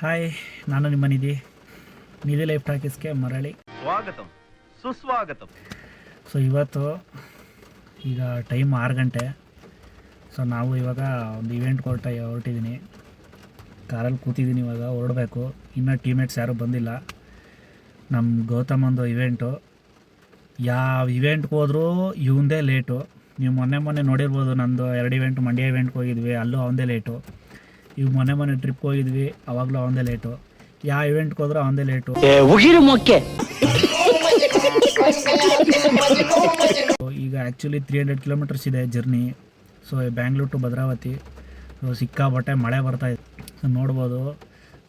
Hi ನಾನು ನಿಮ್ಮ ನಿಧಿ. ನಿಧಿ life ಟಾಕೀಸ್ಗೆ ಮರಳಿ. ಸ್ವಾಗತ. ಸುಸ್ವಾಗತ. ಸೊ ಇವತ್ತು ಈಗ ಟೈಮ್ ಆರು ಗಂಟೆ. ಸೊ ನಾವು ಇವಾಗ ಒಂದು ಇವೆಂಟ್ ಕೊಟ್ಟ ಹೊರಟಿದ್ದೀನಿ ಕಾರಲ್ಲಿ ಕೂತಿದ್ದೀನಿ ಇವಾಗ ಹೊರಡಬೇಕು. ಇನ್ನೂ ಟೀಮೇಟ್ಸ್ ಯಾರೂ ಬಂದಿಲ್ಲ. ನಮ್ಮ ಗೌತಮ್ ಒಂದು ಇವೆಂಟು ಯಾವ ಇವೆಂಟ್ಗೆ ಹೋದರೂ ಇವಂದೇ ಲೇಟು ನೀವು ಮೊನ್ನೆ ಮೊನ್ನೆ ನೋಡಿರ್ಬೋದು ನಂದು ಎರಡು ಇವೆಂಟ್ ಮಂಡ್ಯ ಇವೆಂಟ್ಗೆ ಹೋಗಿದ್ವಿ ಅಲ್ಲೂ ಅವನದೇ ಲೇಟು ಇವು ಮೊನ್ನೆ ಮೊನ್ನೆ ಟ್ರಿಪ್ ಹೋಗಿದ್ವಿ ಅವಾಗಲೂ ಅವನದೇ ಲೇಟು ಯಾವ ಇವೆಂಟ್ಗೆ ಹೋದ್ರೂ ದ ಲೇಟು ಉಗಿರು ಮೊಕ್ಕೆ. ಈಗ ಆ್ಯಕ್ಚುಲಿ ತ್ರೀ ಹಂಡ್ರೆಡ್ ಕಿಲೋಮೀಟರ್ಸ್ ಇದೆ journey so Bangalore to Bhadravati so ಸಿಕ್ಕಾಬಟ್ಟೆ ಮಳೆ ಬರ್ತಾಯಿದೆ ಸೊ ನೋಡ್ಬೋದು.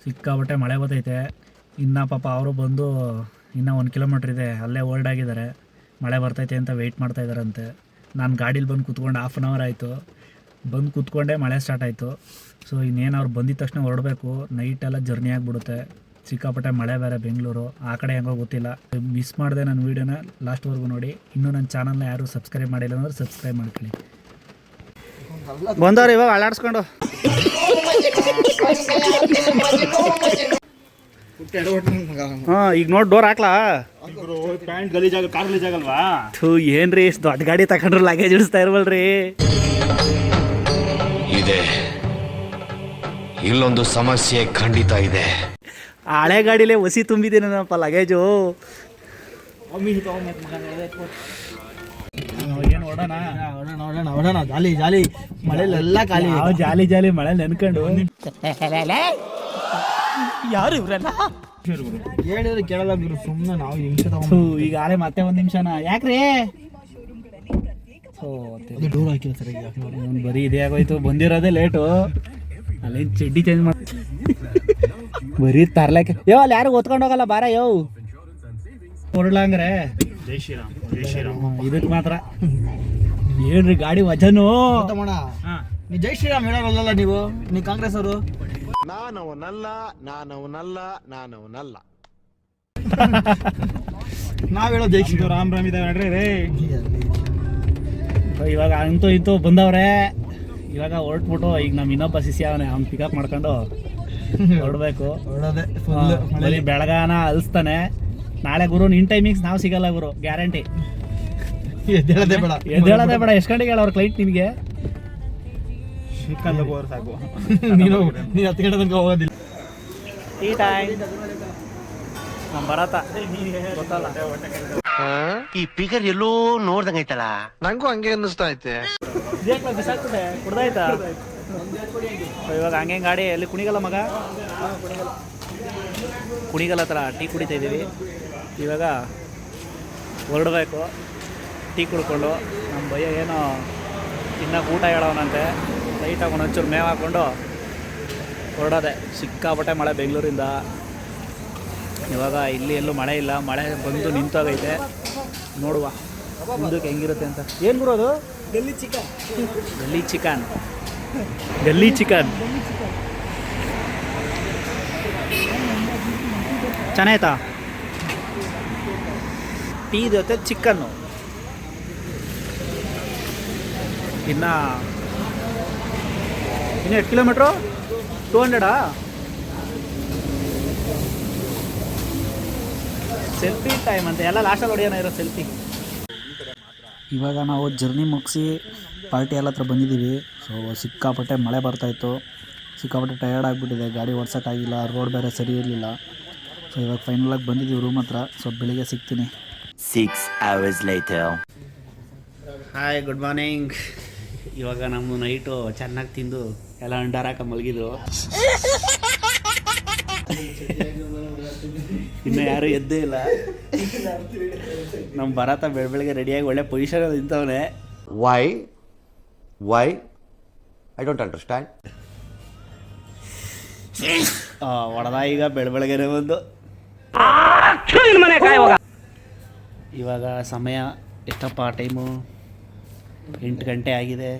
ಸಿಕ್ಕಾಬಟ್ಟೆ ಮಳೆ ಬರ್ತೈತೆ. ಇನ್ನು ಪಾಪ ಅವರು ಬಂದು ಇನ್ನೂ ಒಂದು ಕಿಲೋಮೀಟ್ರ್ ಇದೆ ಅಲ್ಲೇ ಓಲ್ಡ್ ಆಗಿದ್ದಾರೆ. ಮಳೆ ಬರ್ತೈತೆ ಅಂತ ವೆಯ್ಟ್ ಮಾಡ್ತಾ ಇದ್ದಾರಂತೆ. ನಾನು ಗಾಡೀಲಿ ಬಂದು ಕೂತ್ಕೊಂಡು ಹಾಫ್ ಆನ್ ಅವರ್ ಆಯಿತು. ಬಂದು ಕೂತ್ಕೊಂಡೆ ಮಳೆ ಸ್ಟಾರ್ಟ್ ಆಯಿತು. ಸೊ ಇನ್ನೇನು ಅವ್ರು ಬಂದಿದ ತಕ್ಷಣ ಹೊರಡಬೇಕು. ನೈಟೆಲ್ಲ ಜರ್ನಿ ಆಗಿಬಿಡುತ್ತೆ. ಸಿಕ್ಕಾಪಟ್ಟೆ ಮಳೆ ಬೇರೆ ಬೆಂಗಳೂರು. ಆ ಕಡೆ ಹೆಂಗೋ ಗೊತ್ತಿಲ್ಲ. ಮಿಸ್ ಮಾಡಿದೆ ನನ್ನ ವೀಡಿಯೋನ ಲಾಸ್ಟ್ವರೆಗೂ ನೋಡಿ. ಇನ್ನೂ ನನ್ನ ಚಾನಲ್ನ ಯಾರು ಸಬ್ಸ್ಕ್ರೈಬ್ ಮಾಡಿಲ್ಲ ಅಂದ್ರೆ ಸಬ್ಸ್ಕ್ರೈಬ್ ಮಾಡ್ಕೊಳ್ಳಿ. ಬಂದವ್ರು, ಇವಾಗ ಅಳಾಡ್ಸ್ಕೊಂಡು ಹಾಂ, ಈಗ ನೋಡಿ ಡೋರ್ ಹಾಕ್ಲಾ? ಪ್ಯಾಂಟ್ ಏನ್ರಿ, ಇಷ್ಟು ದೊಡ್ಡ ಗಾಡಿ ತಗೊಂಡ್ರು ಲಗೇಜ್ ಇಡಿಸ್ತಾ ಇರ್ವಲ್ರಿ. ಇದೆ. ಇಲ್ಲೊಂದು ಸಮಸ್ಯೆ ಖಂಡಿತ ಇದೆ. ಹಳೆ ಗಾಡಿಲೇ ಒಸಿ ನನ್ನಪ್ಪ ಲಗೇಜು ಏನು ಹೊಡೋಣ? ನೋಡೋಣ ನೋಡೋಣ ನೋಡೋಣ ಜಾಲಿ ಜಾಲಿ. ಮಳೆಲೆಲ್ಲ ಖಾಲಿ. ಜಾಲಿ ಜಾಲಿ ಮಳೆ ನೆನ್ಕೊಂಡು. ಯಾರು ಇವ್ರಲ್ಲ? ಹೇಳಿದ್ರೆ ಕೇಳಲ್ಲ ಗುರು ಸುಮ್ಮನೆ ನಾವು ನಿಮಿಷ ತಗೊಂಡು ಈಗ ಆಲೆ ಮತ್ತೆ ಒಂದು ನಿಮಿಷನ. ಯಾಕ್ರಿ? ಡೂರ್ ಹಾಕಿಲ್ಲ ಸರ್ ಬರೀ ಇದೇ ಆಗೋಯ್ತು. ಬಂದಿರೋದೇ ಲೇಟು ಅಲ್ಲಿ ಚಡ್ಡಿ ಚೇಂಜ್ ಮಾಡಿ ಬರೀ ತರ್ಲಕ್ಕೆ. ಯೋ ಅಲ್ಲಿ ಯಾರು ಓದ್ಕೊಂಡು ಹೋಗಲ್ಲ ಬಾರ ಯೋ. ಜೈ ಶ್ರೀರಾಮ್ ಜೈ ಶ್ರೀರಾಮ್. ಇದಕ್ಕೆ ಮಾತ್ರ. ಏನ್ರಿ ಗಾಡಿ ವಜನು. ನೀ ಜೈ ಶ್ರೀರಾಮ್ ಹೇಳೋರಲ್ಲ ನೀವು? ನೀ ಕಾಂಗ್ರೆಸ್ ಅವರು ನಾನವನಲ್ಲ ನಾನವನಲ್ಲ ನಾನವನಲ್ಲ. ನಾವ್ ಹೇಳೋ ಜೈ ಶ್ರೀರಾಮ್. ರಾಮ್ ರಾಮ್ ಇದಾವೆ ನೋಡ್ರಿ ರೇ ಇವಾಗ ಅಂತೂ ಇಂತೂ ಬಂದವ್ರೆ. ಇವಾಗ ಹೊರಟ್ಬಿಟ್ಟು ಈಗ ನಮ್ಮ ಇನ್ನೊಬ್ಬ ಸಿಸಿ ಅವನೇ ಅವ್ನು ಪಿಕಪ್ ಮಾಡ್ಕೊಂಡು ಹೊರಡ್ಬೇಕು. ಹೊರಡೋದೆ ಬೆಳಗಾನ ಅಲ್ಸ್ತಾನೆ. ನಾಳೆ ಗುರು ನಿನ್ ಟೈಮಿಂಗ್ಸ್ ನಾವು ಸಿಗಲ್ಲ ಗುರು ಗ್ಯಾರಂಟಿ ಎದ್ದೇಳದೆ ಬೇಡ. ಎದ್ದೇಳೋದೇ ಬೇಡ ಎಷ್ಟು ಗಂಟೆಗೆ ಹೇಳೋರು ಕ್ಲೈಂಟ್ ನಿಮಗೆ ಸಾಕು. ನೀನು ನೀನು ಹತ್ತು ಗಂಟೆ ತನಕ ಹೋಗೋದಿಲ್ಲ. ಈ ಟೈಮ್ ನಮ್ಮ ಗೊತ್ತಲ್ಲ? ಈ ಫಿಗರ್ ಎಲ್ಲೋ ನೋಡ್ದಂಗೈತಲ್ಲ ನಂಗೂ ಹಂಗೆ ಅನ್ನಿಸ್ತಾ ಐತೆ. ಇದ್ಯಾಕ್ಲ ಬಿಸಾಕ್ಬಿಟ್ಟೆ? ಕುಡ್ದಾಯ್ತಾ? ಇವಾಗ ಹಂಗೆ ಗಾಡಿ? ಎಲ್ಲಿ ಕುಣಿಗಲ್ಲ ಮಗ? ಕುಣಿಗಲ್ಲ ಹತ್ರ ಟೀ ಕುಡಿತಾ ಇದ್ದೀವಿ. ಇವಾಗ ಹೊರಡಬೇಕು. ಟೀ ಕುಡ್ಕೊಂಡು. ನಮ್ಮ ಭಯ ಏನೋ ತಿನ್ನಕ್ಕೆ ಊಟ ಹೇಳೋನಂತೆ. ಲೈಟಾಗಿ ಒಂಚೂರು ಮೇವು ಹಾಕ್ಕೊಂಡು ಹೊರಡೋದೆ. ಸಿಕ್ಕಾಪಟ್ಟೆ ಮಳೆ ಬೆಂಗಳೂರಿಂದ. ಇವಾಗ ಇಲ್ಲಿ ಎಲ್ಲೂ ಮಳೆ ಇಲ್ಲ. ಮಳೆ ಬಂದು ನಿಂತೋಗೈತೆ. ನೋಡುವ. ಮುಂದಕ್ಕೆ ಹೆಂಗಿರುತ್ತೆ ಅಂತ. ಏನು ಬರೋದು ಗಲ್ಲಿ ಚಿಕನ್. ಗಲ್ಲಿ ಚಿಕನ್. ಗಲ್ಲಿ ಚಿಕನ್. ಚೆನ್ನಾಯ್ತಾ ಟೀ ಜೊತೆ ಚಿಕನ್ನು ಇನ್ನು ಇನ್ನು ಎಷ್ಟು ಕಿಲೋಮೀಟ್ರು? ಟೂ ಹಂಡ್ರೆಡಾ? ಸೆಲ್ಫಿ ಟೈಮ್ ಅಂತ. ಎಲ್ಲ ಲಾಸ್ಟಲ್ಲಿ ಹೊಡೆಯೋಣ ಇರೋ ಸೆಲ್ಫಿ. ಇವಾಗ ನಾವು ಜರ್ನಿ ಮುಗಿಸಿ ಪಾರ್ಟಿ ಎಲ್ಲ ಹತ್ರ ಬಂದಿದ್ದೀವಿ. ಸೊ ಸಿಕ್ಕಾಪಟ್ಟೆ ಮಳೆ ಬರ್ತಾಯಿತ್ತು ಸಿಕ್ಕಾಪಟ್ಟೆ ಟಯರ್ಡ್ ಆಗಿಬಿಟ್ಟಿದೆ. ಗಾಡಿ ಓಡ್ಸೋಕ್ಕಾಗಿಲ್ಲ ರೋಡ್ ಬೇರೆ ಸರಿ ಇರಲಿಲ್ಲ. ಸೊ ಇವಾಗ ಫೈನಲಾಗಿ ಬಂದಿದ್ದೀವಿ ರೂಮ್ ಹತ್ರ. ಸೊ ಬೆಳಿಗ್ಗೆ ಸಿಗ್ತೀನಿ. Six hours later hi good morning ಇವಾಗ ನಮ್ಮ ನೈಟು ಚೆನ್ನಾಗಿ ತಿಂದು ಎಲ್ಲ ಅಂಡಾರಾಕ ಮಲಗಿದ್ರು. ಇನ್ನು ಯಾರು ಎದ್ದೇ ಇಲ್ಲ. ನಮ್ಮ ಭರತ ಬೆಳ ಬೆಳಗ್ಗೆ ರೆಡಿಯಾಗಿ ಒಳ್ಳೆ position ನಿಂತವನೆ. Why why I don't understand ಒಡದ ಈಗ ಬೆಳ ಬೆಳಗ್ಗೆನೆ ಬಂದು. ಇವಾಗ ಸಮಯ ಎಷ್ಟಪ್ಪ ಟೈಮು ಎಂಟು ಗಂಟೆ ಆಗಿದೆ.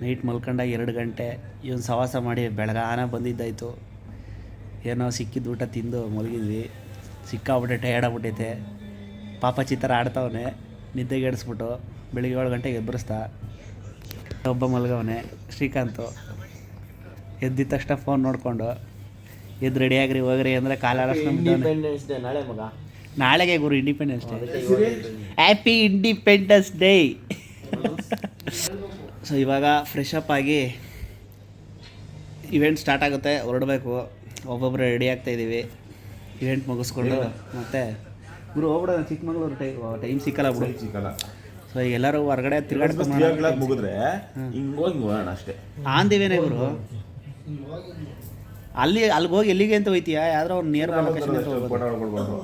ನೈಟ್ ಮಲ್ಕೊಂಡಾಗ ಎರಡು ಗಂಟೆ. ಇವನು ಸವಾಸ ಮಾಡಿ ಬೆಳಗಾನ ಬಂದಿದ್ದಾಯಿತು. ಏನೋ ಸಿಕ್ಕಿದ್ದು ಊಟ ತಿಂದು ಮಲಗಿದ್ವಿ. ಸಿಕ್ಕಾಬಿಟ್ಟೆ ಟಯರ್ಡ್ ಆಗ್ಬಿಟ್ಟೈತೆ ಪಾಪ ಚಿತ್ರ ಆಡ್ತಾವನೆ ನಿದ್ದೆಗೆಡಿಸ್ಬಿಟ್ಟು ಬೆಳಿಗ್ಗೆ ಏಳು ಗಂಟೆಗೆ ಎಬ್ಬರಿಸ್ತಾ ಒಬ್ಬ ಮಲಗವನೆ ಶ್ರೀಕಾಂತು. ಎದ್ದಿದ ತಕ್ಷಣ ಫೋನ್ ನೋಡಿಕೊಂಡು ಎದ್ದು ರೆಡಿ ಆಗ್ರಿ ಹೋಗ್ರಿ ಅಂದರೆ ಕಾಲ ಇಂಡಿಪೆಂಡೆನ್ಸ್ ಡೇ ನಾಳೆ ಮಗ? ನಾಳೆಗೆ ಗುರು independence day happy independence day so ಇವಾಗ ಫ್ರೆಶ್ ಅಪ್ ಆಗಿ ಇವೆಂಟ್ ಸ್ಟಾರ್ಟ್ ಆಗುತ್ತೆ ಹೊರಡಬೇಕು. ಒಬ್ಬೊಬ್ಬರು ರೆಡಿ ಆಗ್ತಾ ಇದ್ದೀವಿ ಇವೆಂಟ್ ಮುಗಿಸ್ಕೊಂಡು ಮತ್ತೆ ಗುರು ಹೋಗ್ಬಿಡೋಣ ಚಿಕ್ಕಮಗಳೂರು ಟೈಮ್ ಟೈಮ್ ಸಿಕ್ಕಲ್ಲ ಬಿಡು. ಸಿಕ್ಕಲ್ಲ. ಸೊ ಈಗ ಎಲ್ಲರೂ ಹೊರಗಡೆ ತಿರ್ಗಾಡ್ಕೊಂಡು ಮುಗಿದ್ರೆ ಹಿಂಗ್ ಹೋಗಿ ಹೋಗೋಣ ಅಷ್ಟೇ. ಆಂದಿವೇನೆ ಗುರು. ಅಲ್ಲಿ ಅಲ್ಲಿಗೆ ಹೋಗಿ ಎಲ್ಲಿಗೆ ಅಂತ ಹೋಯ್ತೀಯಾ? ಯಾವ್ದಾರ ಒಂದು ನಿಯರ್ ಬೈ ಲೊಕೇಶನ್ ಫೋಟೋ ಹೊಡ್ಕೊಳ್ಬೋದು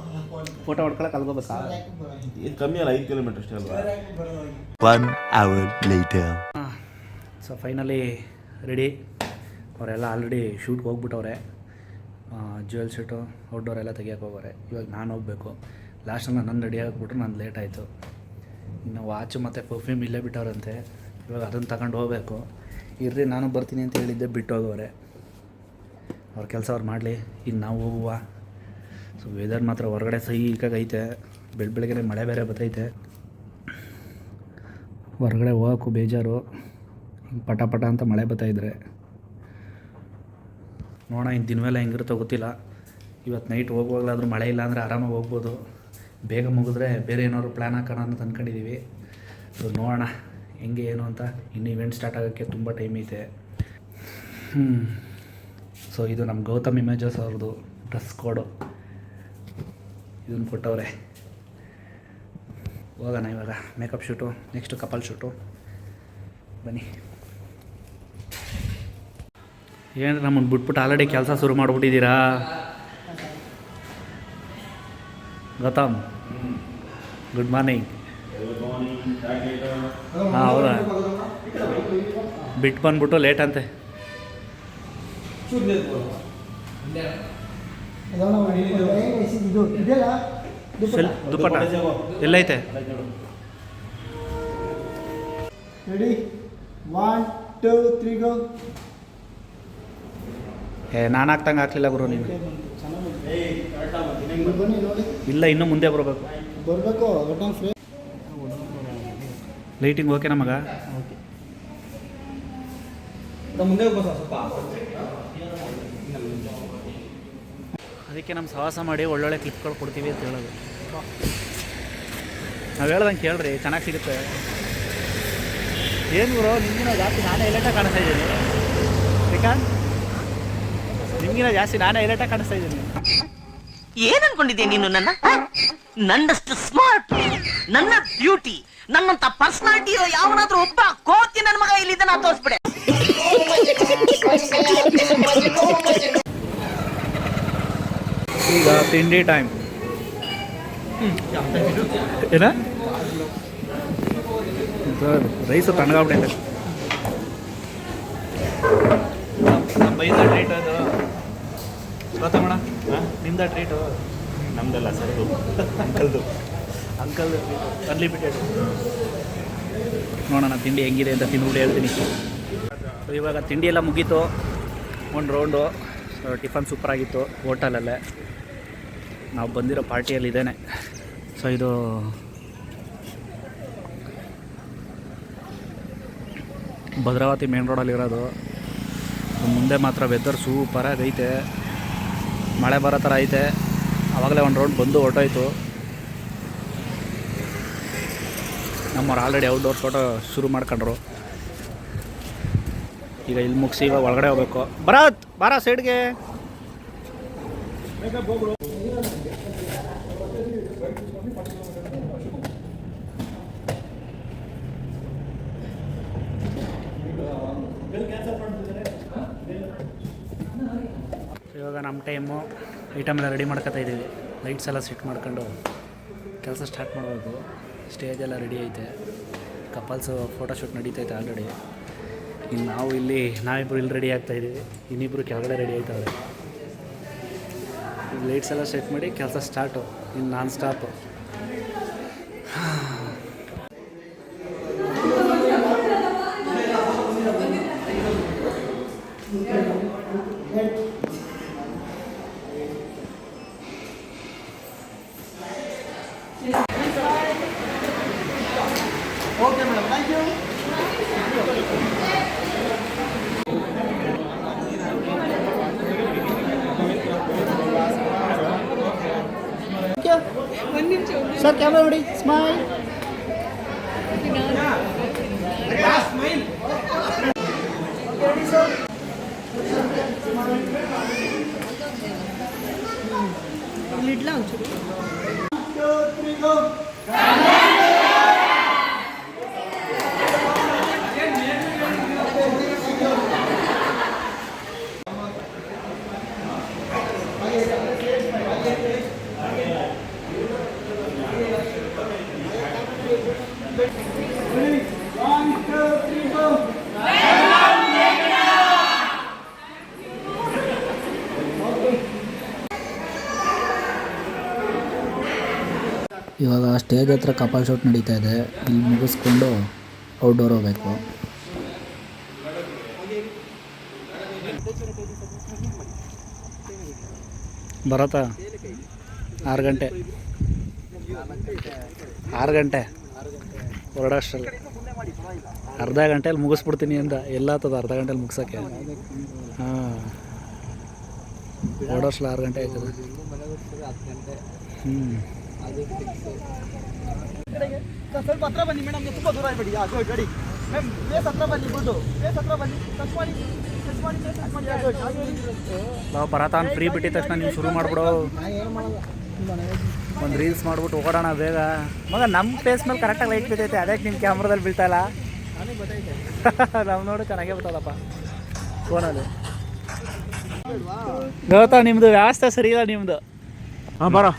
ಫೋಟೋ ಹೊಡ್ಕೊಳಕ್ಕೆ ಅಲ್ಗೋಬೇಕಾ ಇದು ಕಮ್ಮಿ ಅಲ್ಲ ಐದು ಕಿಲೋಮೀಟರ್ ಅಷ್ಟೇ ಅಲ್ವಾ? One hour later. So finally ready ಅವರೆಲ್ಲ ಆಲ್ರೆಡಿ ಶೂಟ್ಗೆ ಹೋಗ್ಬಿಟ್ಟವ್ರೆ. ಜ್ಯುವೆಲ್ ಸೀಟು ಔಟ್ಡೋರ್ ಎಲ್ಲ ತೆಗಿಯೋಕೆ ಹೋಗೋರೆ. ಇವಾಗ ನಾನು ಹೋಗಬೇಕು. ಲಾಸ್ಟಲ್ಲಿ ನನ್ನ ರೆಡಿ ಆಗಿಬಿಟ್ರು ನಾನು ಲೇಟ್ ಆಯಿತು. ಇನ್ನು ವಾಚು ಮತ್ತು ಪರ್ಫ್ಯೂಮ್ ಇಲ್ಲೇ ಬಿಟ್ಟವ್ರಂತೆ. ಇವಾಗ ಅದನ್ನು ತಗೊಂಡು ಹೋಗಬೇಕು. ಇರ್ರಿ, ನಾನು ಬರ್ತೀನಿ ಅಂತ ಹೇಳಿದ್ದೆ, ಬಿಟ್ಟು ಹೋಗೋರೆ. ಅವ್ರ ಕೆಲಸ ಅವ್ರು ಮಾಡಲಿ. ಇನ್ನು ನಾವು ಹೋಗುವ. ಸೊ ವೆದರ್ ಮಾತ್ರ ಹೊರಗಡೆ ಸೈಕಾಗೈತೆ ಬೆಳ ಬೆಳಗ್ಗೆ ಮಳೆ ಬೇರೆ ಬರ್ತೈತೆ ಹೊರಗಡೆ ಹೋಗೋಕ್ಕೂ ಬೇಜಾರು. ಪಟ ಪಟ ಅಂತ ಮಳೆ ಬರ್ತಾಯಿದ್ರೆ ನೋಡೋಣ ಇನ್ನು ದಿನವೆಲ್ಲ ಹೆಂಗಿರುತ್ತೋ ಗೊತ್ತಿಲ್ಲ. ಇವತ್ತು ನೈಟ್ ಹೋಗುವಾಗಲಾದರೂ ಮಳೆ ಇಲ್ಲ ಅಂದರೆ ಆರಾಮಾಗಿ ಹೋಗ್ಬೋದು. ಬೇಗ ಮುಗಿದ್ರೆ ಬೇರೆ ಏನಾದ್ರು ಪ್ಲ್ಯಾನ್ ಹಾಕೋಣ ಅಂತ ಅಂದ್ಕೊಂಡಿದ್ದೀವಿ ಸೊ ನೋಡೋಣ, ಹೆಂಗೆ, ಏನು ಅಂತ. ಇನ್ನು ಇವೆಂಟ್ ಸ್ಟಾರ್ಟ್ ಆಗೋಕ್ಕೆ ತುಂಬ ಟೈಮ್ ಐತೆ. ಹ್ಞೂ ಸೊ ಇದು ನಮ್ಮ ಗೌತಮ್ ಇಮೇಜಸ್ ಅವ್ರದ್ದು ಡ್ರೆಸ್ ಕೋಡು ಇದನ್ನು ಕೊಟ್ಟವ್ರೆ. ಹೋಗೋಣ ಇವಾಗ makeup shoot next couple shoot ಬನ್ನಿ. ಏನು ನಮ್ಮನ್ನು ಬಿಟ್ಬಿಟ್ಟು ಆಲ್ರೆಡಿ ಕೆಲಸ ಶುರು ಮಾಡಿಬಿಟ್ಟಿದ್ದೀರಾ? ಗೌತಮ್ ಗುಡ್ ಮಾರ್ನಿಂಗ್ ಹಾಂ, ಹೌದಾ? ಬಿಟ್ಟು ಬಂದ್ಬಿಟ್ಟು ಲೇಟ್ ಅಂತೆ. ದುಪ್ಪಟ್ಟ. ಎಲ್ಲೈತೆ? Ready one two three go ಏ ನಾನು ಹಾಕ್ಲಿಲ್ಲ ಗುರು ನೀನು. ಇಲ್ಲ, ಇನ್ನೂ ಮುಂದೆ ಬರಬೇಕು. ಬರಬೇಕು ಲೈಟಿಂಗ್ ಓಕೆ ನಮಗ ಮುಂದೆ ಅದಕ್ಕೆ ನಮ್ಮ ಸಹವಾಸ ಮಾಡಿ ಒಳ್ಳೊಳ್ಳೆ ಕ್ಲಿಪ್ಗಳು ಕೊಡ್ತೀವಿ ಅಂತ ಹೇಳೋದು. ನಾವು ಹೇಳ್ದಂಗೆ ಕೇಳ್ರಿ, ಚೆನ್ನಾಗಿ ಸಿಗುತ್ತೆ. ಏನು ಗುರು ನಿಮ್ಮ ಜಾಸ್ತಿ ನಾನೇ ಎಲೆಟಾಗಿ ಕಾಣಿಸ್ತಾ ಇದ್ದೀನಿ. ಶ್ರೀಕಾಂತ್? ನಿಮಗಿನ ಜಾಸ್ತಿ ನಾನೇ ಹೈಲೈಟ್ ಕಾಣಿಸ್ತಾ ಇದ್ದೀನಿ. ಏನ್ ಅನ್ಕೊಂಡಿದ್ದೆ ನೀನು ನನ್ನ? ನನ್ನಷ್ಟು ಸ್ಮಾರ್ಟ್ ನನ್ನ ಬ್ಯೂಟಿ ನನ್ನಂತ ಪರ್ಸನಾಲಿಟಿ ಇರೋ ಯಾವನಾದ್ರೂ ಒಬ್ಬ ಕೋತಿ ನನ್ನ ಮಗ ಇಲ್ಲಿದ್ದ ನಾ ತೋರಿಸ್ಬಿಡೆ. ಈಗ ತಿಂಡಿ ಟೈಮ್ ಏನ? ರೈಸು ತಣ್ಣಗಾಗ್ಬಿಟ್ಟೈತೆ. ಬೈದ ಡೈಟ್ ಅದು ಗೊತ್ತಮ್ಮಣ ನಿಮ್ದ ಟ್ರೀಟು ನಮ್ದಲ್ಲ ಸರ್ ಅಂಕಲ್ದು. ಅಂಕಲ್ ಅನ್ಲಿಮಿಟೆಡ್ ನೋಡೋಣ ತಿಂಡಿ ಹೆಂಗಿದೆ ಅಂತ ತಿಂದ್ಬಿಟ್ಟು ಹೇಳ್ತೀನಿ. ಇವಾಗ ತಿಂಡಿ ಎಲ್ಲ ಮುಗೀತು. ಒಂದು ರೌಂಡು ಟಿಫನ್ ಸೂಪರಾಗಿತ್ತು ಹೋಟೆಲಲ್ಲೇ. ನಾವು ಬಂದಿರೋ ಪಾರ್ಟಿಯಲ್ಲಿ ಇದ್ದೇನೆ ಸೊ ಇದು ಭದ್ರಾವತಿ ಮೇನ್ ರೋಡಲ್ಲಿರೋದು ಮುಂದೆ ಮಾತ್ರ ವೆದರ್ ಸೂಪರಾಗಿ ಐತೆ ಮಳೆ ಬರೋ ಥರ ಐತೆ. ಆವಾಗಲೇ ಒಂದು ರೌಂಡ್ ಬಂದು ಹೊರಟೋಯ್ತು. ನಮ್ಮವ್ರು ಆಲ್ರೆಡಿ ಔಟ್ಡೋರ್ ಫೋಟೋ ಶುರು ಮಾಡ್ಕೊಂಡ್ರು. ಈಗ ಇಲ್ಲಿ ಮುಗಿಸಿ ಇವಾಗ ಒಳಗಡೆ ಹೋಗ್ಬೇಕು. ಬರತ್ ಬಾರ ಸೈಡ್ಗೆ ಇವಾಗ ನಮ್ಮ ಟೈಮು ಐಟಮ್ ಎಲ್ಲ ರೆಡಿ ಮಾಡ್ಕೊತಾ ಇದ್ದೀವಿ. ಲೈಟ್ಸ್ ಎಲ್ಲ ಸೆಟ್ ಮಾಡ್ಕೊಂಡು ಕೆಲಸ ಸ್ಟಾರ್ಟ್ ಮಾಡಬೇಕು ಸ್ಟೇಜ್ ಎಲ್ಲ ರೆಡಿ ಐತೆ. ಕಪಲ್ಸು ಫೋಟೋಶೂಟ್ ನಡೀತೈತೆ ಆಲ್ರೆಡಿ ಇನ್ನು ನಾವು ಇಲ್ಲಿ ನಾವಿಬ್ಬರು ಇಲ್ಲಿ ರೆಡಿ ಆಗ್ತಾ ಇದ್ದೀವಿ. ಇನ್ನಿಬ್ಬರು ಕೆಳಗಡೆ ರೆಡಿ ಆಯ್ತವ್ರೆ. ಲೈಟ್ಸ್ ಎಲ್ಲ ಸೆಟ್ ಮಾಡಿ ಕೆಲಸ ಸ್ಟಾರ್ಟು ಇನ್ನು nonstop okay madam thank you sir camera ನೋಡಿ ಸ್ಮೈಲ್ ಸ್ಟೇಜ್ ಹತ್ರ ಕಪಲ್ ಶೂಟ್ ನಡೀತಾ ಇದೆ, ಇಲ್ಲಿ ಮುಗಿಸ್ಕೊಂಡು ಔಟ್ಡೋರ್ ಹೋಗ್ಬೇಕು. ಬರತ್ತಾ? ಆರು ಗಂಟೆ. ಆರು ಗಂಟೆ. ಹೊರಡೋಷ್ಟರಲ್ಲಿ ಅರ್ಧ ಗಂಟೆಯಲ್ಲಿ ಮುಗಿಸ್ಬಿಡ್ತೀನಿ ಅಂತ ಎಲ್ಲಾತದ ಅರ್ಧ ಗಂಟೆಲಿ ಮುಗ್ಸೋಕ್ಕೆ. ಹಾಂ. ಹೊರಡೋಷ್ಟಲ್ಲಿ ಆರು ಗಂಟೆ ಆಯ್ತದೆ. ಹ್ಞೂ ಸ್ವಲ್ಪ ಹತ್ರ ಬನ್ನಿ ಮೇಡಮ್ ತುಂಬ ದೂರ ಆಗ್ಬೇಡಿ ಆ ಗುಡ್ ಮ್ಯಾಮ್ ಪ್ಲೇಸ್ ಹತ್ರ ಬನ್ನಿ ಬಿಡು ಪ್ಲೇಸ್ ಹತ್ರ ಬನ್ನಿ ಟಚ್ ಮಾಡಿ. ನಾವು ಬರತಾನ್ ಫ್ರೀ ಬಿಟ್ಟಿದ ತಕ್ಷಣ ನೀವು ಶುರು ಮಾಡ್ಬಿಡು. ಒಂದು ರೀಲ್ಸ್ ಮಾಡ್ಬಿಟ್ಟು ಓಡೋಣ ಬೇಗ. ಮಗ ನಮ್ಮ ಫೇಸ್ ಮೇಲೆ ಕರೆಕ್ಟಾಗಿ ಲೈಟ್ ಬಿದ್ದೈತೆ ಅದಕ್ಕೆ ನಿಮ್ಮ ಕ್ಯಾಮ್ರಾದಲ್ಲಿ ಬೀಳ್ತಾ ಇಲ್ಲ? ನಾವು ನೋಡು ಚೆನ್ನಾಗೇ ಬರ್ತದಪ್ಪ ಫೋನಲ್ಲಿ ಗೌತ ನಿಮ್ಮದು ವ್ಯವಸ್ಥೆ ಸರಿ ಇಲ್ಲ ನಿಮ್ಮದು ಹಾಂ ಬರೋ.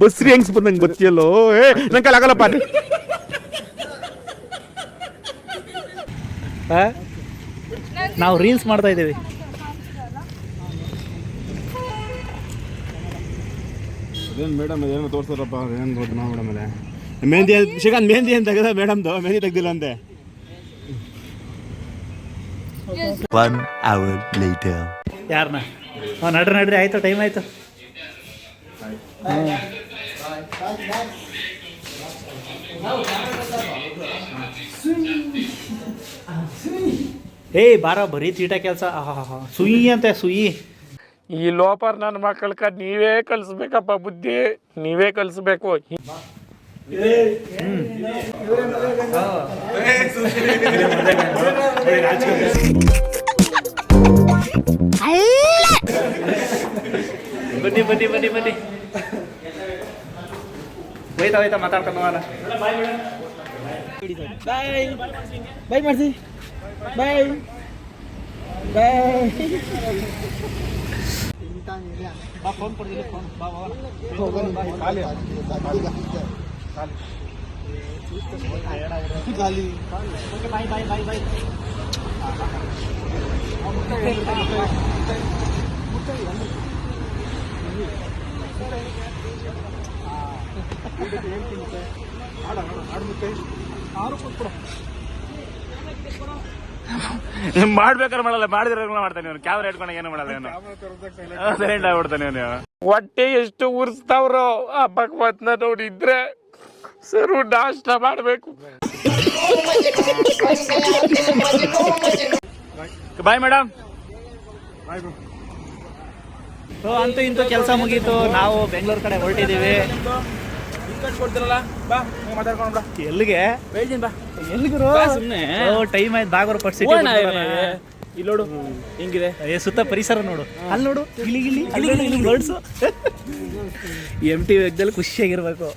ಬಸ್ರಿ ಹೆಂಗ್ಸ್ ಬಂದಂಗೆ ಬತ್ತಿಯಲ್ಲೋ ಏ ನಂಗೆ ಕಲಾಗಲ್ಲಪ್ಪ ನಾವು ರೀಲ್ಸ್ ಮಾಡ್ತಾ ಇದ್ದೀವಿ. ಅದೇನು ಮೇಡಮ್ ಏನು ತೋರ್ಸ್ತಾರಪ್ಪ ಏನು ಗೊತ್ತು ನಾವು ಮೇಡಮ್ ಅಲ್ಲೇ ಮೆಹಂದಿ ಶ್ರೀಕಾಂತ್ ಮೆಹಂದಿ ಅಂತ ತೆಗೆದ ಮೇಡಮ್ದು ಮೆಹಂದಿ ತೆಗ್ದಿಲ್ಲ ಅಂತೆ. One hour later. ಯಾರನ್ನ ಹಾಂ ನಡ್ರಿ ನಡ್ರಿ ಆಯಿತು ಟೈಮ್ ಆಯಿತು ಏಯ್ ಬಾರ ಬರೀ ತೀಟ ಕೆಲಸ ಸುಯಿ ಅಂತೆ ಸುಯಿ ಈ ಲೋಪರ್ ನನ್ನ ಮಕ್ಕಳಕ್ಕ ನೀವೇ ಕಲಿಸ್ಬೇಕಪ್ಪ ಬುದ್ಧಿ ನೀವೇ ಕಲಿಸ್ಬೇಕು ಬನ್ನಿ ಬನ್ನಿ ಬನ್ನಿ ಬನ್ನಿ ಹೋಯ್ತಾ ಹೋಯ್ತಾ ಮಾತಾಡ್ಕೊಂಡು ಹೋಗೋಣ ಬಾಯ್ ಬಾಯ್ ಮಾಡ್ಸಿ ಬಾಯ್ ಬಾಯ್ ಬಾ ಫೋನ್ ಕೊಡ್ತೀನಿ ಫೋನ್ ಬಾ ಬಾ ಖಾಲಿ ಖಾಲಿ ಮಾಡ್ಬೇಕಾದ್ರೆ ಮಾಡಲ್ಲ, ಮಾಡಿದ್ರೆ ಮಾಡ್ತಾನೆ ಇವನು. ಕ್ಯಾಮ್ರಾ ಇಟ್ಕೊಂಡು ಏನು ಮಾಡಲ್ಲ ಅವನು ಸೈಲೆಂಟ್ ಆಗ್ಬಿಡ್ತಾನೆ ಇವನು. ಹೊಟ್ಟೆ ಎಷ್ಟು ಉರ್ಸ್ತಾವ್ರೋ ಆ ಭಗವತ್ನ ನೋಡಿದ್ರೆ ಸರು ನಾಷ್ಟ ಮಾಡ್ಬೇಕು. ಬಾಯ್ ಮೇಡಮ್ ಸೊ ಅಂತೂ ಇಂತೂ ಕೆಲಸ ಮುಗೀತು. ನಾವು ಬೆಂಗಳೂರು ಕಡೆ ಹೊರಟಿದ್ದೀವಿ. ಕೊಡ್ತಿರಲ್ಲ ಬಾ ಮಾತಾಡ್ಕೊಂಡು ಬಾ ಎಲ್ಲಿಗೆ? ಬಾ. ಎಲ್ಲಿಗುರು? ಓ ಟೈಮ್ ಆಯ್ತು. ಬಾಗೋರು ಪಟ್ ಇಲ್ಲಿ ನೋಡು ಹೆಂಗಿದೆ. ಏ ಸುತ್ತ ಪರಿಸರ ನೋಡು. ಅಲ್ಲಿ ನೋಡು ಇಲ್ಲಿ ಅಲ್ಲಿ ನೋಡು, ಇಲ್ಲಿ ಬರ್ಡ್ಸು ಎಂ ಟಿ ವೇಗದಲ್ಲಿ ಖುಷಿಯಾಗಿರ್ಬೇಕು.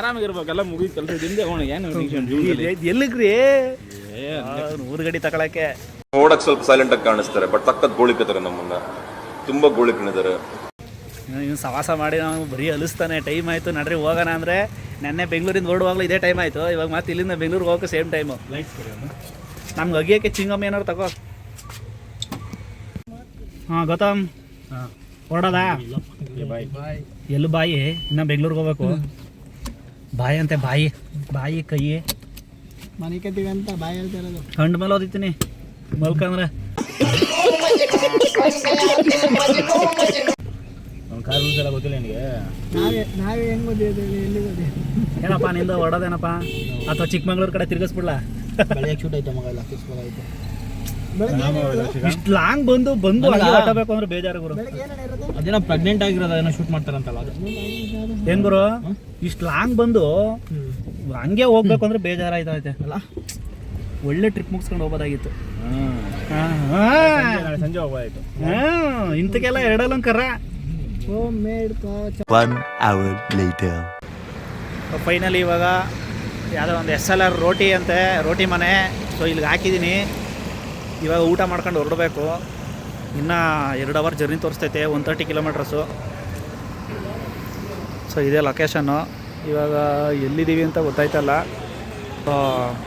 ಆರಾಮಾಗಿರ್ಬೇಕಲ್ಲ ಮುಗಿದ ಕೆಲಸ ಹಿಂದೆ ಹೋಗೋಣ ಏನು ಎಲ್ಲಿಗ್ರಿ ಊರ್ಗಡಿ ಗಡಿ ತಗೊಳಕ್ಕೆ ನೋಡಕ್ ಸ್ವಲ್ಪ ಸೈಲೆಂಟ್ ಆಗಿ ಕಾಣಿಸ್ತಾರೆ ಬಟ್ ತಕ್ಕದ್ ಗೋಳಿಕತಾರೆ ನಮ್ಮನ್ನ. ತುಂಬಾ ಗೋಳಿಕಣಿದ್ದಾರೆ ಇವ್ನು ಸವಾಸ ಮಾಡಿ ನಾವು ಬರೀ ಅಲಿಸ್ತಾನೆ. ಟೈಮ್ ಆಯಿತು ನಡ್ರಿ ಹೋಗೋಣ ಅಂದರೆ ನೆನ್ನೆ ಬೆಂಗಳೂರಿಂದ ಹೊರಡುವಾಗಲೂ ಇದೇ ಟೈಮ್ ಆಯಿತು. ಇವಾಗ ಮತ್ತೆ ಇಲ್ಲಿಂದ ಬೆಂಗಳೂರಿಗೆ ಹೋಗೋಕೆ ಸೇಮ್ ಟೈಮು ನಮ್ಗೆ ಅಗಿಯೋಕ್ಕೆ ಚಿಂಗಮ್ಮ ಏನಾರು ತಗೋ. ಹಾಂ ಗೌತಮ್. ಹೊರಡೋದಾ? ಎಲ್ಲಿ ಬಾಯಿ? ಇನ್ನು ಬೆಂಗಳೂರಿಗೆ ಹೋಗ್ಬೇಕು. ಬಾಯಿ ಅಂತೆ ಬಾಯಿ. ಬಾಯಿ ಕೈ. ಮನೆ ಕಟ್ಟಿಗೆ ಅಂತ ಬಾಯಿ ಹೇಳ್ತಾ ಇರೋದು. ಹಂಡ್ ಮೇಲೆ ಓದಿತೀನಿ ಮಲ್ಕಂದ್ರೆ. ರೂಲ್ಸ್ ಎಲ್ಲ ಗೊತ್ತಿಲ್ಲ ನಿನಗೆ? ನಾವೇ ನಾವೇ ಹೆಂಗ್ ಎಲ್ಲಿ ಓದಿ ಏನಪ್ಪ ನಿಂದ ಹೊರಡೋದೇನಪ್ಪ ಅಥವಾ ಚಿಕ್ಕಮಂಗ್ಳೂರು ಕಡೆ ತಿರ್ಗಿಸ್ಬಿಡ್ಲಾ? ಶೂಟ್ ಆಯ್ತು ಮಗ ಎಲ್ಲ? ಕಿಸ್ಕೊಳೈತೆ ಇಷ್ಟು ಲಾಂಗ್ ಬಂದು ಬಂದು ಹಂಗೆ ಹೊಟ್ಟಬೇಕು ಅಂದ್ರೆ ಬೇಜಾರು ಗುರು. ಅದೇನೋ ಪ್ರೆಗ್ನೆಂಟ್ ಆಗಿರೋದು ಏನೋ ಶೂಟ್ ಮಾಡ್ತಾರಂತಲ್ಲ ಅದು. ಏನ್ ಗುರು? ಇಷ್ಟು ಲಾಂಗ್ ಬಂದು ಹಂಗೆ ಹೋಗ್ಬೇಕು ಅಂದ್ರೆ ಬೇಜಾರಾಯ್ತೈತೆ ಅಲ್ಲ. ಒಳ್ಳೆ ಟ್ರಿಪ್ ಮುಗಿಸ್ಕೊಂಡು ಹೋಗೋದಾಗಿತ್ತು. ಸಂಜೆ ಹೋಗೋದಾಯ್ತು. ಇಂತಕ್ಕೆಲ್ಲ ಎರಡಲ್ಲಂಕರ homemade one hour later. Finally ಇವಾಗ ಯಾವುದೋ ಒಂದು ಎಸ್ ಎಲ್ ಆರ್ ರೋಟಿ ಅಂತೆ ರೋಟಿ ಮನೆ. ಸೊ ಇಲ್ಲಿಗೆ ಹಾಕಿದ್ದೀನಿ. ಇವಾಗ ಊಟ ಮಾಡ್ಕೊಂಡು ಹೊರಡಬೇಕು. ಇನ್ನೂ ಎರಡು ಅವರ್ ಜರ್ನಿ ತೋರಿಸ್ತೈತೆ ಒನ್ ತರ್ಟಿ ಕಿಲೋಮೀಟರ್ಸು ಸೊ ಇದೇ ಲೊಕೇಶನ್ನು ಇವಾಗ ಎಲ್ಲಿದ್ದೀವಿ ಅಂತ ಗೊತ್ತಾಯ್ತಲ್ಲ. ಸೊ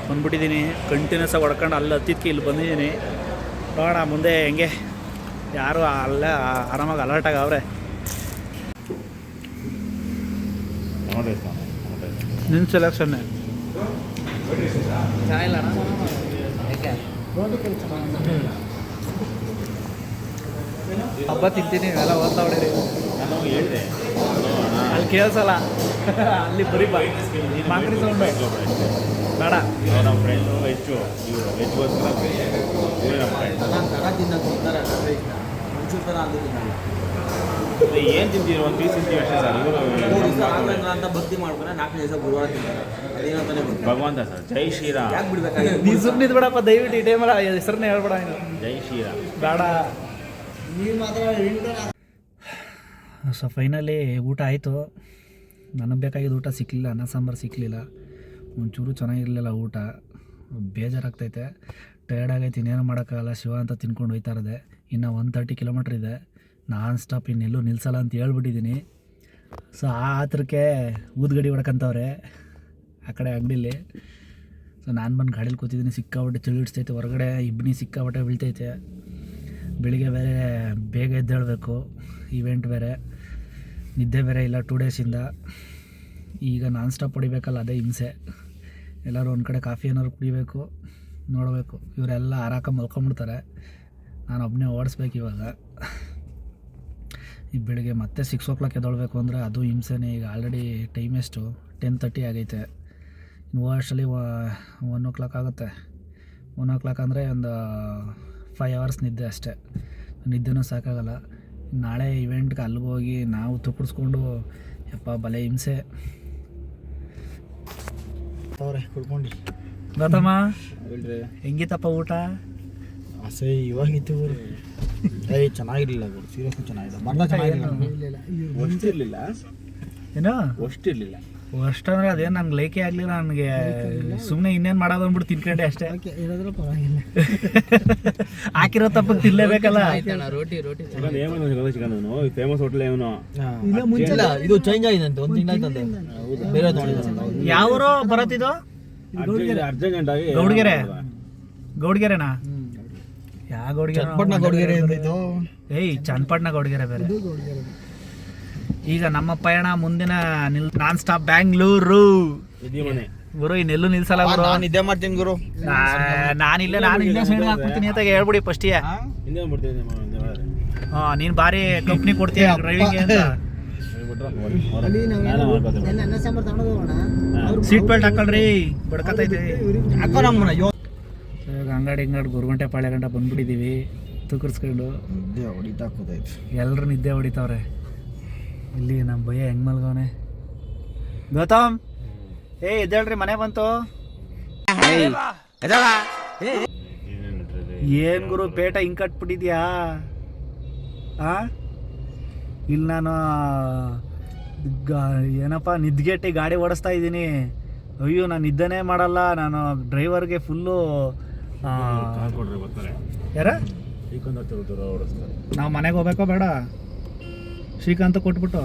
ಬಂದ್ಬಿಟ್ಟಿದ್ದೀನಿ. ಕಂಟಿನ್ಯೂಸ್ ಆಗಿ ಹೊಡ್ಕೊಂಡು ಅಲ್ಲಿ ಹತ್ತಿದ್ದಕ್ಕೆ ಇಲ್ಲಿ ಬಂದಿದ್ದೀನಿ. ನೋಡೋಣ ಮುಂದೆ ಹೆಂಗೆ. ಯಾರು ಅಲ್ಲೇ ಆರಾಮಾಗಿ ಅಲರ್ಟಾಗಿ ಅವ್ರೆ ನೋಡ್ರಿ ಸ್ವಾಮಿ ನಿನ್ನ ಸೆಲೆಕ್ಷನ್ನೇ ಹಬ್ಬ ತಿಂತೀನಿ ಎಲ್ಲ ಓದ್ತಾ ಹೊಡೀರಿ ನಾನು ಹೇಳಿದೆ ಅಲ್ಲಿ ಕೇಳಿಸಲ್ಲ. ಅಲ್ಲಿ ಬರೀ ಮಾಕ್ರಿ ಸೌಂಡ್ ಬೇಡ. ನಮ್ಮ ಫ್ರೆಂಡು ಹೆಚ್ಚು ಇವರು ಹೆಚ್ಚುಗೋಸ್ಕರ ಇವ್ರು ನಮ್ಮ ಫ್ರೆಂಡ್ ಒಂಚೂರು ಥರ ಏನು ತಿಂತೀವಿ ಒಂದು ಪೀಸ್ ತಿಂತೀವಿ ಅಷ್ಟೇ ಸರ್ ಇವರು ಅಂತ ಭಕ್ತಿ ಮಾಡ್ಕೊಂಡ್ರೆ ನಾಲ್ಕು ದಿವಸ ಗುರುವಾರ ತಿಂತಾರೆ. ಭಗವಂತ ಸರ್ ಜೈ ಶ್ರೀರಾಮ್. ಯಾಕೆ ಬಿಡ್ಬೇಕು ನೀ ಸುಮ್ಮನೆ ಬಿಡಪ್ಪ ದಯವಿಟ್ಟು ಈ ಟೈಮಲ್ಲ ಹೆಸರನ್ನೇ ಹೇಳ್ಬೇಡ ನೀನು. ಜೈ ಶ್ರೀರಾಮ್. ಬೇಡ. ನೀವು ಮಾತ್ರ ಸೊ ಫೈನಲಿ ಊಟ ಆಯಿತು. ನನಗೆ ಬೇಕಾಗಿದ್ದು ಊಟ ಸಿಕ್ಕಲಿಲ್ಲ ಅನ್ನ ಸಾಂಬಾರು ಸಿಕ್ಕಲಿಲ್ಲ ಒಂಚೂರು ಚೆನ್ನಾಗಿರಲಿಲ್ಲ ಊಟ. ಬೇಜಾರಾಗ್ತೈತೆ. ಟಯರ್ಡ್ ಆಗೈತೆ ಇನ್ನೇನು ಮಾಡೋಕ್ಕಾಗಲ್ಲ. ಶಿವ ಅಂತ ತಿನ್ಕೊಂಡು ಹೋಯ್ತಾ ಇರೋದೆ. ಇನ್ನು ಒನ್ ತರ್ಟಿ ಕಿಲೋಮೀಟ್ರ್ ಇದೆ. ನಾನ್ ಸ್ಟಾಪ್ ಇನ್ನೆಲ್ಲೂ ನಿಲ್ಸಲ್ಲ ಅಂತ ಹೇಳ್ಬಿಟ್ಟಿದ್ದೀನಿ. ಸೊ ಆ ಹತ್ರಕ್ಕೆ ಊದ್ಗಡಿ ಹೊಡ್ಕಂತವ್ರೆ, ಆ ಕಡೆ ಅಂಗಡಿಲಿ. ಸೊ ನಾನು ಬಂದು ಗಾಡೀಲಿ ಕೂತಿದ್ದೀನಿ ಸಿಕ್ಕಾಬಟ್ಟೆ ಚಳಿ ಹಿಡಿಸ್ತೈತೆ ಹೊರಗಡೆ ಇಬ್ಬನಿ ಸಿಕ್ಕಾಬಟ್ಟೆ ಬೀಳ್ತೈತೆ. ಬೆಳಿಗ್ಗೆ ಬೇರೆ ಬೇಗ ಎದ್ದೇಳಬೇಕು ಇವೆಂಟ್ ಬೇರೆ, ನಿದ್ದೆ ಬೇರೆ ಇಲ್ಲ ಟೂ ಡೇಸಿಂದ ಈಗ ನಾನ್ ಸ್ಟಾಪ್ ಹೊಡಿಬೇಕಲ್ಲ, ಅದೇ ಹಿಂಸೆ. ಎಲ್ಲರೂ ಒಂದು ಕಡೆ ಕಾಫಿ ಏನಾದ್ರು ಕುಡಿಬೇಕು, ನೋಡಬೇಕು. ಇವರೆಲ್ಲ ಆರಾಕ ಮಲ್ಕೊಂಬಿಡ್ತಾರೆ ನಾನು ಒಬ್ಬನೇ ಓಡಿಸ್ಬೇಕು ಇವಾಗ. ಈಗ ಬೆಳಿಗ್ಗೆ ಮತ್ತೆ ಸಿಕ್ಸ್ ಓ ಕ್ಲಾಕ್ ಎದ್ದೊಳ್ಬೇಕು ಅಂದರೆ ಅದು ಹಿಂಸೆನೇ. ಈಗ ಆಲ್ರೆಡಿ ಟೈಮ್ ಎಷ್ಟು? ಟೆನ್ ತರ್ಟಿ ಆಗೈತೆ. ಇನ್ನು ಅಷ್ಟಲ್ಲಿ ಒನ್ ಓ ಕ್ಲಾಕ್ ಆಗುತ್ತೆ. ಒನ್ ಓ ಕ್ಲಾಕ್ ಅಂದರೆ ಒಂದು ಫೈವ್ ಅವರ್ಸ್ ನಿದ್ದೆ ಅಷ್ಟೇ. ನಿದ್ದೆನೂ ಸಾಕಾಗಲ್ಲ. ನಾಳೆ ಇವೆಂಟ್ಗೆ ಅಲ್ಲಿಗೆ ಹೋಗಿ ನಾವು ತುಪ್ಪಡಿಸ್ಕೊಂಡು ಯಪ್ಪ ಬಲೆ ಹಿಂಸೆ. ಅವ್ರೆ ಕುಡ್ಕೊಂಡು. ಗೌತಮ್ಮ ಹೆಂಗಿತ್ತಪ್ಪ ಊಟ? ಆಸೆ ಇವಾಗಿತ್ತು ಏಯ್ ಚೆನ್ನಾಗಿರ್ಲಿಲ್ಲ ಗುರು. ಸೀರಿಯಸ್ ಚೆನ್ನಾಗಿಲ್ಲ ಬರ್ದ ಚೆನ್ನಾಗಿರಲಿಲ್ಲ ಒಷ್ಟಿರ್ಲಿಲ್ಲ ಏನ? ಒಷ್ಟಿರ್ಲಿಲ್ಲ ಅಷ್ಟು ಅಂದ್ರೆ ಅದೇನು ನಂಗೆ ಲೈಕೆ ಆಗಲಿಲ್ಲ ನನಗೆ ಸುಮ್ಮನೆ ಇನ್ನೇನು ಮಾಡೋದು ಅಂದ್ಬಿಟ್ಟು ತಿನ್ಕೊಂಡೆ ಅಷ್ಟೇ. ಇರೋದ್ರ ಪರವಾಗಿಲ್ಲ. ಹಾಕಿರೋ ತಪ್ಪಕ್ಕೆ ತಿನ್ನಲೇಬೇಕಲ್ಲ ರೋಟಿ ರೋಟಿ ಫೇಮಸ್ ಹೋಟ್ಲ್ ಏನು ಇಲ್ಲ ಮುಂಚೆ ಇದು ಚೇಂಜ್ ಆಗಿದೆ ಅಂತ ಒಂದು ತಿಂಗಳಾಯ್ತಂತೆ ಬೇರೆ ತಗೊಂಡಿದ್ದಾರೆ ಯಾವೂರು ಬರತ್ತಿದು ಅರ್ಜೆಂಟ್ ಆಗಿ ಗೌಡ್ಗೆರೆ. ಗೌಡ್ಗೆರೆನಾ? ಯಾವ ಗೌಡ್ಗೆರೆ ಚನ್ನಪಟ್ಟಣ ಗೌಡಗೆರೆ ಏಯ್ ಚನ್ನಪಟ್ಟಣ ಗೌಡ್ಗೆರೆ ಬೇರೆ. ಈಗ ನಮ್ಮ ಪಯಣ ಮುಂದಿನ ನಿಲ್ ನಾನ್ ಸ್ಟಾಪ್ ಬ್ಯಾಂಗ್ಳೂರು ಇದೇ ಮನೆ ಗುರು ಇನ್ನೆಲ್ಲೂ ನಿಲ್ಸಲ್ಲ ಗುರು? ನಾನು ನಿದ್ದೆ ಮಾಡ್ತೀನಿ ಗುರು. ನಾನು ಇಲ್ಲೇ ನಾನು ಇಲ್ಲೇ ಸೈಡ್ ಹಾಕ್ಬಿಡ್ತೀನಿ ಅಂತ ಹೇಳ್ಬಿಡಿ ಫಸ್ಟಿಗೆ ಹಾ ನೀನ್ ಬಾರಿ ಕಂಪ್ನಿ ಕೊಡ್ತೀಯ ಡ್ರೈವಿಂಗ್ ಅಂತ. ಸೀಟ್ ಬೆಲ್ಟ್ ಹಾಕೊಳ್ರಿ ಬಡ್ಕತೈತೆ ಅಕ್ಕ ನಮ್ಮ ಅಂಗಡಿ ಅಂಗಡಿ ಗುರುಗಂಟೆ ಪಾಳೆ ಗಂಟ ಬಂದ್ಬಿಟ್ಟಿದ್ದೀವಿ ತುಕರ್ಸ್ಕೊಂಡು. ನಿದ್ದೆ ಹೊಡಿತಾ ಕೂತೈತೆ ಎಲ್ಲರೂ ನಿದ್ದೆ ಹೊಡಿತಾವ್ರೆ. ಇಲ್ಲಿ ನಮ್ಮ ಭಯ ಹೆಂಗ್ ಮಲ್ಗವನೆ? ಗೌತಮ್ ಏ ಎದ್ದೇಳ್ರಿ ಮನೆ ಬಂತು. ಏನ್ ಗುರು ಪೇಟ ಹಿಂಗ್ ಕಟ್ಬಿಟ್ಟಿದ್ಯಾ? ಆ? ಇಲ್ಲಿ ನಾನು ಗಾ- ಏನಪ್ಪ ನಿದ್ಗೆಟ್ಟಿ ಗಾಡಿ ಓಡಿಸ್ತಾ ಇದ್ದೀನಿ. ಅಯ್ಯೋ ನಾನು ನಿದ್ದೆನೇ ಮಾಡಲ್ಲ. ನಾನು ಡ್ರೈವರ್ಗೆ ಫುಲ್ಲು ಯಾರ? ನಾವು ಮನೆಗೆ ಹೋಗ್ಬೇಕೋ ಬೇಡ. ಶ್ರೀಕಾಂತ ಕೊಟ್ಬಿಟ್ಟು.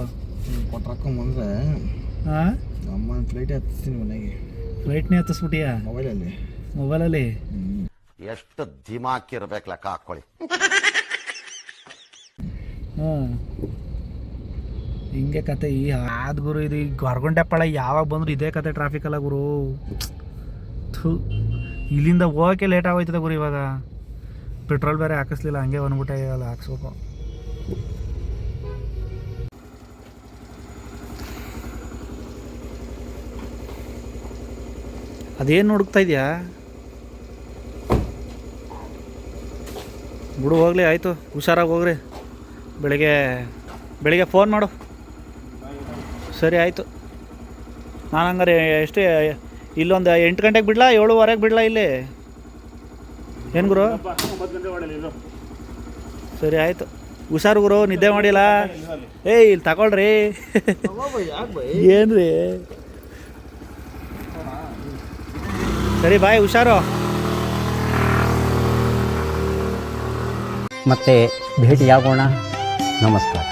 ಕೊಟ್ರಾಕೊಂಬಂದ್ರೆ ಹಾಂ? ಅಮ್ಮ ಫ್ಲೈಟ್ ಹತ್ತಿಸ್ತೀನಿ ಮನೆಗೆ. ಫ್ಲೈಟ್ನೇ ಹತ್ತಿಸ್ಬಿಟ್ಟಿಯಾ? ಮೊಬೈಲಲ್ಲಿ ಮೊಬೈಲಲ್ಲಿ ಎಷ್ಟು ದಿಮಾಕ್ ಇರ್ಬೇಕು ಲೆಕ್ಕ ಹಾಕೊಳ್ಳಿ. ಹ್ಞೂ ಹಿಂಗೆ ಕತೆ ಈ ಆದ ಗುರು ಇದು ಈ ಗೊರಗುಂಟೆಪ್ಪಳ ಯಾವಾಗ ಬಂದ್ರು ಇದೇ ಕತೆ ಟ್ರಾಫಿಕ್ ಅಲ್ಲ ಗುರು. ಥು. ಇಲ್ಲಿಂದ ಹೋಗೋಕೆ ಲೇಟ್ ಆಗೋಯ್ತದೆ ಗುರು ಇವಾಗ. ಪೆಟ್ರೋಲ್ ಬೇರೆ ಹಾಕಿಸ್ಲಿಲ್ಲ, ಹಂಗೆ ಬಂದ್ಬಿಟ್ಟೆ ಅಲ್ಲಿ ಹಾಕ್ಸ್ಬೇಕು. ಅದೇನು ಹುಡುಕ್ತಾ ಇದೆಯಾ? ಬಿಡು ಹೋಗಲಿ, ಆಯಿತು. ಹುಷಾರಾಗಿ ಹೋಗ್ರಿ. ಬೆಳಿಗ್ಗೆ ಬೆಳಿಗ್ಗೆ ಫೋನ್ ಮಾಡು. ಸರಿ, ಆಯಿತು. ನಾನು ಹಂಗಾರೆ ಎಷ್ಟು ಇಲ್ಲೊಂದು ಎಂಟು ಗಂಟೆಗೆ ಬಿಡ್ಲಾ, ಏಳುವರೆಗೆ ಬಿಡ್ಲಾ ಇಲ್ಲಿ? ಏನು ಗುರು? ಸರಿ ಆಯಿತು. ಹುಷಾರು ಗುರು, ನಿದ್ದೆ ಮಾಡಿಲ್ಲ? ಏಯ್, ಇಲ್ಲಿ ತಗೊಳ್ರಿ. ಏನು ರೀ ಸರಿ, ಬಾಯ್, ಹುಷಾರು. ಮತ್ತೆ ಭೇಟಿಯಾಗೋಣ. ನಮಸ್ಕಾರ.